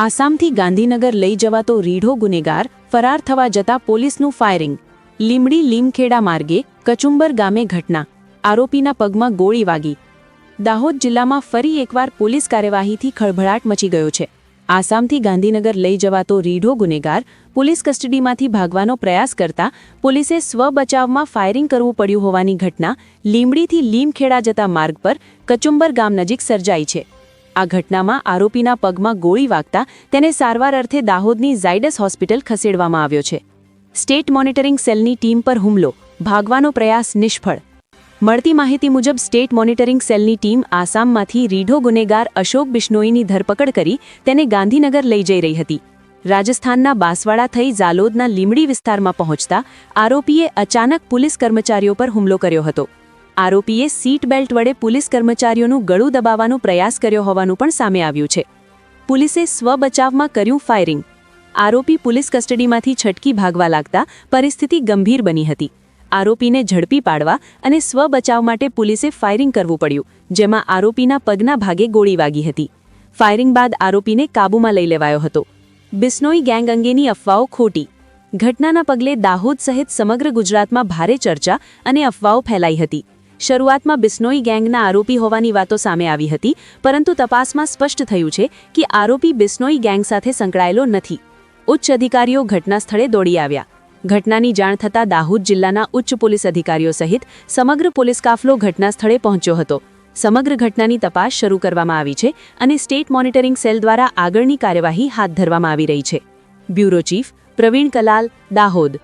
આસામથી ગાંધીનગર લઈ જવાતો રીઢો ગુનેગાર ફરાર થવા જતા પોલીસનું ફાયરિંગ. લીમડી લીમખેડા માર્ગે, કચુંબર ગામે ઘટના. આરોપીના પગમાં ગોળી વાગી. દાહોદ જિલ્લામાં ફરી એકવાર પોલીસ કાર્યવાહીથી ખળભળાટ મચી ગયો છે. આસામથી ગાંધીનગર લઈ જવાતો રીઢો ગુનેગાર પોલીસ કસ્ટડીમાંથી ભાગવાનો પ્રયાસ કરતા પોલીસે સ્વબચાવમાં ફાયરિંગ કરવું પડ્યું હોવાની ઘટના લીમડીથી લીમખેડા જતા માર્ગ પર કચુંબર ગામ નજીક સર્જાઈ છે. આ ઘટનામાં આરોપીના પગમાં ગોળી વાગતા તેને સારવાર અર્થે દાહોદની ઝાયડસ હોસ્પિટલ ખસેડવામાં આવ્યો છે. સ્ટેટ મોનિટરિંગ સેલની ટીમ પર હુમલો, ભાગવાનો પ્રયાસ નિષ્ફળ. મળતી માહિતી મુજબ સ્ટેટ મોનિટરિંગ સેલની ટીમ આસામમાંથી રીઢો ગુનેગાર અશોક બિશ્નોઈની ધરપકડ કરી તેને ગાંધીનગર લઈ જઈ રહી હતી. રાજસ્થાનના બાંસવાડા થઈ ઝાલોદના લીમડી વિસ્તારમાં પહોંચતા આરોપીએ અચાનક પોલીસ કર્મચારીઓ પર હુમલો કર્યો હતો. આરોપીએ સીટ બેલ્ટ વડે પોલીસ કર્મચારીઓનું ગળું દબાવવાનો પ્રયાસ કર્યો હોવાનું પણ સામે આવ્યું છે. પોલીસે સ્વબચાવમાં કર્યું ફાયરિંગ. આરોપી પોલીસ કસ્ટડીમાંથી છટકી ભાગવા લાગતા પરિસ્થિતિ ગંભીર બની હતી. આરોપીને ઝડપી પાડવા અને સ્વબચાવ માટે પોલીસે ફાયરિંગ કરવું પડ્યું, જેમાં આરોપીના પગના ભાગે ગોળી વાગી હતી. ફાયરિંગ બાદ આરોપીને કાબૂમાં લઈ લેવાયો હતો. બિસ્નોઈ ગેંગ અંગેની અફવાઓ ખોટી. ઘટનાના પગલે દાહોદ સહિત સમગ્ર ગુજરાતમાં ભારે ચર્ચા અને અફવાઓ ફેલાઈ હતી. શરૂઆતમાં બિસ્નોઈ ગેંગના આરોપી હોવાની વાતો સામે આવી હતી, પરંતુ તપાસમાં સ્પષ્ટ થયું છે કે આરોપી બિસ્નોઈ ગેંગ સાથે સંકળાયેલો નથી. ઉચ્ચ અધિકારીઓ ઘટના સ્થળે દોડી આવ્યા. ઘટનાની જાણ થતાં દાહોદ જિલ્લાના ઉચ્ચ પોલીસ અધિકારીઓ સહિત સમગ્ર પોલીસ કાફલો ઘટના સ્થળે પહોંચ્યો હતો. સમગ્ર ઘટનાની તપાસ શરૂ કરવામાં આવી છે અને સ્ટેટ મોનિટરિંગ સેલ દ્વારા આગળની કાર્યવાહી હાથ ધરવામાં આવી રહી છે. Bureau chief Pravin Kalal, Dahod.